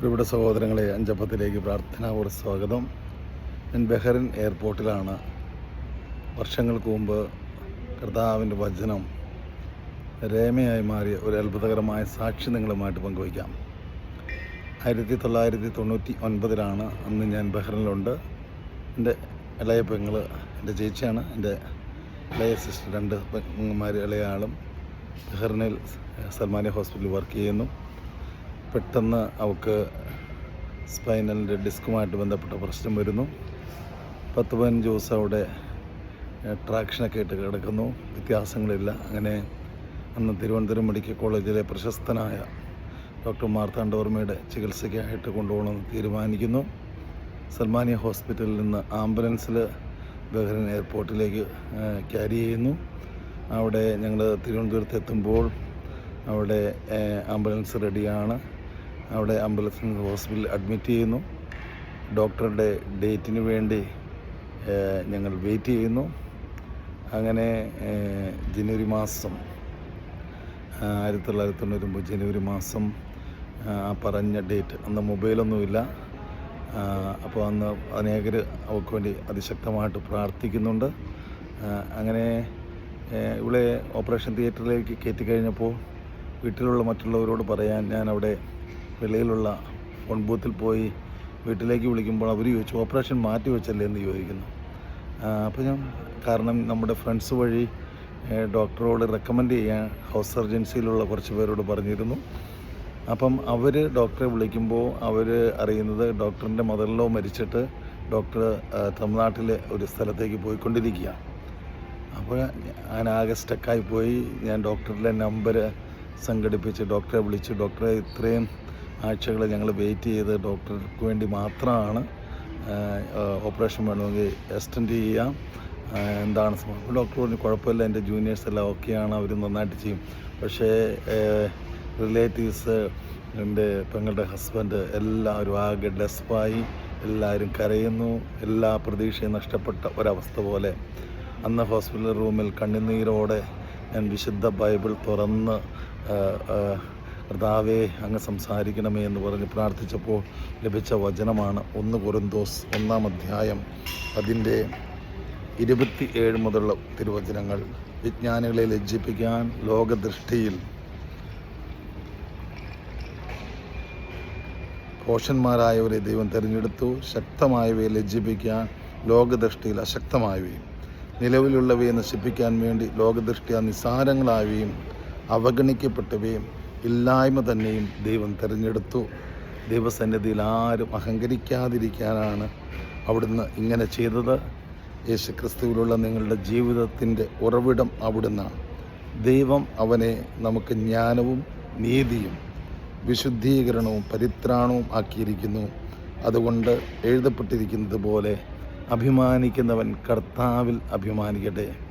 പ്രിയപ്പെട്ട സഹോദരങ്ങളെ അഞ്ചപ്പത്തിലേക്ക് പ്രാർത്ഥനാപൂർവ സ്വാഗതം. ഞാൻ ബഹ്റിൻ എയർപോർട്ടിലാണ്. വർഷങ്ങൾക്ക് മുമ്പ് കർത്താവിന്റെ വചനം രേമയായി മാറിയ ഒരു അത്ഭുതകരമായ സാക്ഷി നിങ്ങളുമായിട്ട് പങ്കുവയ്ക്കാം. ആയിരത്തി തൊള്ളായിരത്തി തൊണ്ണൂറ്റി ഒൻപതിലാണ് അന്ന് ഞാൻ ബഹ്റിനിലുണ്ട്. എന്റെ ഇളയ പെങ്ങൾ എന്റെ ചേച്ചിയാണ്. എന്റെ ഇളയ സിസ്റ്റർ രണ്ട് പെങ്ങന്മാർ ഇളയ ആളും ബഹ്റിനിൽ സൽമാനി ഹോസ്പിറ്റലിൽ വർക്ക് ചെയ്യുന്നു. പെട്ടെന്ന് അവൾക്ക് സ്പൈനലിന്റെ ഡിസ്കുമായിട്ട് ബന്ധപ്പെട്ട പ്രശ്നം വരുന്നു. പത്ത് പതിനഞ്ച് ദിവസം അവിടെ ട്രാക്ഷനൊക്കെ ഇട്ട് കിടക്കുന്നു. വ്യത്യാസങ്ങളില്ല. അങ്ങനെ അന്ന് തിരുവനന്തപുരം മെഡിക്കൽ കോളേജിലെ പ്രശസ്തനായ ഡോക്ടർ മാർത്താണ്ഡവർമ്മയുടെ ചികിത്സയ്ക്കായിട്ട് കൊണ്ടുപോകണമെന്ന് തീരുമാനിക്കുന്നു. സൽമാനിയ ഹോസ്പിറ്റലിൽ നിന്ന് ആംബുലൻസിൽ ബഹ്റിൻ എയർപോർട്ടിലേക്ക് ക്യാരി ചെയ്യുന്നു. അവിടെ ഞങ്ങൾ തിരുവനന്തപുരത്ത് എത്തുമ്പോൾ അവിടെ ആംബുലൻസ് റെഡിയാണ്. അവിടെ ആംബുലൻസ് ഹോസ്പിറ്റലിൽ അഡ്മിറ്റ് ചെയ്യുന്നു. ഡോക്ടറുടെ ഡേറ്റിന് വേണ്ടി ഞങ്ങൾ വെയിറ്റ് ചെയ്യുന്നു. അങ്ങനെ ജനുവരി മാസം ആയിരത്തി തൊള്ളായിരത്തി തൊണ്ണൂറ്റൊമ്പത് ജനുവരി മാസം പറഞ്ഞ ഡേറ്റ് അന്ന് മൊബൈലൊന്നുമില്ല. അപ്പോൾ അന്ന് അനേകർ അവൾക്ക് വേണ്ടി അതിശക്തമായിട്ട് പ്രാർത്ഥിക്കുന്നുണ്ട്. അങ്ങനെ ഇവിടെ ഓപ്പറേഷൻ തിയേറ്ററിലേക്ക് കയറ്റി കഴിഞ്ഞപ്പോൾ വീട്ടിലുള്ള മറ്റുള്ളവരോട് പറയാൻ ഞാൻ അവിടെ വെളിയിലുള്ള ഫോൺ ബൂത്തിൽ പോയി വീട്ടിലേക്ക് വിളിക്കുമ്പോൾ അവർ ചോദിച്ചു ഓപ്പറേഷൻ മാറ്റി വെച്ചല്ലേ? എന്ന് ചോദിക്കുന്നു. അപ്പോൾ ഞാൻ കാരണം നമ്മുടെ ഫ്രണ്ട്സ് വഴി ഡോക്ടറോട് റെക്കമെൻഡ് ചെയ്യാൻ ഹൗസ് സർജൻസിയിലുള്ള കുറച്ച് പേരോട് പറഞ്ഞിരുന്നു. അപ്പം അവർ ഡോക്ടറെ വിളിക്കുമ്പോൾ അവർ അറിയുന്നത് ഡോക്ടറിന്റെ മദറിലോ മരിച്ചിട്ട് ഡോക്ടർ തമിഴ്നാട്ടിലെ ഒരു സ്ഥലത്തേക്ക് പോയിക്കൊണ്ടിരിക്കുകയാണ് അപ്പോൾ ഞാൻ ആകെ സ്റ്റക്കായി പോയി. ഞാൻ ഡോക്ടറുടെ നമ്പർ സംഘടിപ്പിച്ച് ഡോക്ടറെ വിളിച്ച് ഡോക്ടറെ ഇത്രയും ആഴ്ചകൾ ഞങ്ങൾ വെയിറ്റ് ചെയ്ത് ഡോക്ടർക്ക് വേണ്ടി മാത്രമാണ് ഓപ്പറേഷൻ വേണമെങ്കിൽ എക്സ്റ്റെൻഡ് ചെയ്യാം. എന്താണ് സംഭവം? ഡോക്ടർ പറഞ്ഞു കുഴപ്പമില്ല എന്റെ ജൂനിയേഴ്സ് എല്ലാം ഓക്കെയാണ് അവർ നന്നായിട്ട് ചെയ്യും. പക്ഷേ റിലേറ്റീവ്സ് എന്റെ പെങ്ങളുടെ ഹസ്ബൻഡ് എല്ലാവരും ആകെ ഡെസ്പായി എല്ലാവരും കരയുന്നു എല്ലാ പ്രതീക്ഷയും നഷ്ടപ്പെട്ട ഒരവസ്ഥ പോലെ. അന്ന് ഹോസ്പിറ്റൽ റൂമിൽ കണ്ണുനീരോടെ ഞാൻ വിശുദ്ധ ബൈബിൾ തുറന്ന് കർത്താവേ അങ്ങ് സംസാരിക്കണമേ എന്ന് പറഞ്ഞ് പ്രാർത്ഥിച്ചപ്പോൾ ലഭിച്ച വചനമാണ് ഒന്ന് കുറുന്തോസ് ഒന്നാം അധ്യായം അതിന്റെ ഇരുപത്തി ഏഴ് മുതലുള്ള തിരുവചനങ്ങൾ. വിജ്ഞാനികളെ ലജ്ജിപ്പിക്കാൻ ലോകദൃഷ്ടിയിൽ പോഷന്മാരായവരെ ദൈവം തിരഞ്ഞെടുത്തു. ശക്തമായവയെ ലജ്ജിപ്പിക്കാൻ ലോകദൃഷ്ടിയിൽ അശക്തമായവയും നിലവിലുള്ളവയെ നശിപ്പിക്കാൻ വേണ്ടി ലോകദൃഷ്ടിയ നിസ്സാരങ്ങളായവയും അവഗണിക്കപ്പെട്ടവയും ഇല്ലായ്മ തന്നെയും ദൈവം തിരഞ്ഞെടുത്തു. ദൈവസന്നിധിയിൽ ആരും അഹങ്കരിക്കാതിരിക്കാനാണ് അവിടുന്ന് ഇങ്ങനെ ചെയ്തത്. യേശുക്രിസ്തുവിലുള്ള നിങ്ങളുടെ ജീവിതത്തിന്റെ ഉറവിടം അവിടുന്നാണ് ദൈവം അവനെ നമുക്ക് ജ്ഞാനവും നീതിയും വിശുദ്ധീകരണവും പരിത്രാണവും ആക്കിയിരിക്കുന്നു. അതുകൊണ്ട് എഴുതപ്പെട്ടിരിക്കുന്നത് പോലെ അഭിമാനിക്കുന്നവൻ കർത്താവിൽ അഭിമാനിക്കട്ടെ.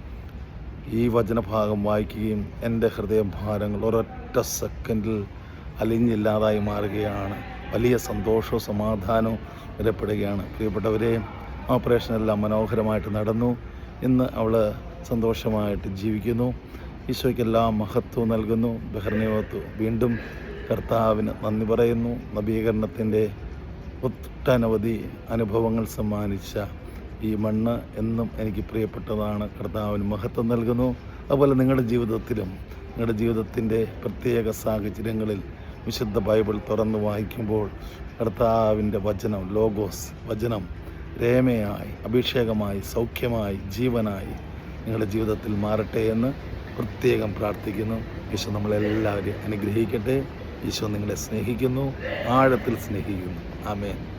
ഈ വചനഭാഗം വായിക്കുകയും എന്റെ ഹൃദയഭാരങ്ങൾ ഒരൊറ്റ സെക്കൻഡിൽ അലിഞ്ഞില്ലാതായി മാറുകയാണ്. വലിയ സന്തോഷവും സമാധാനവും വരപ്പെടുകയാണ് പ്രിയപ്പെട്ടവരെ ഓപ്പറേഷനെല്ലാം മനോഹരമായിട്ട് നടന്നു. ഇന്ന് അവൾ സന്തോഷമായിട്ട് ജീവിക്കുന്നു. ഈശോയ്ക്കെല്ലാം മഹത്വം നൽകുന്നു. ബഹർണിയോത്ത് വീണ്ടും കർത്താവിന് നന്ദി പറയുന്നു. നവീകരണത്തിന്റെ ഒട്ടനവധി അനുഭവങ്ങൾ സമ്മാനിച്ച ഈ മണ്ണ് എന്നും എനിക്ക് പ്രിയപ്പെട്ടതാണ്. കർത്താവിന് മഹത്വം നൽകുന്നു. അതുപോലെ നിങ്ങളുടെ ജീവിതത്തിലും നിങ്ങളുടെ ജീവിതത്തിന്റെ പ്രത്യേക സാഹചര്യങ്ങളിൽ വിശുദ്ധ ബൈബിൾ തുറന്ന് വായിക്കുമ്പോൾ കർത്താവിന്റെ വചനം ലോഗോസ് വചനം രേമയായി അഭിഷേകമായി സൗഖ്യമായി ജീവനായി നിങ്ങളുടെ ജീവിതത്തിൽ മാറട്ടെ എന്ന് പ്രത്യേകം പ്രാർത്ഥിക്കുന്നു. ഈശോ നമ്മളെല്ലാവരെയും അനുഗ്രഹിക്കട്ടെ. ഈശോ നിങ്ങളെ സ്നേഹിക്കുന്നു ആഴത്തിൽ സ്നേഹിക്കുന്നു. ആമേൻ.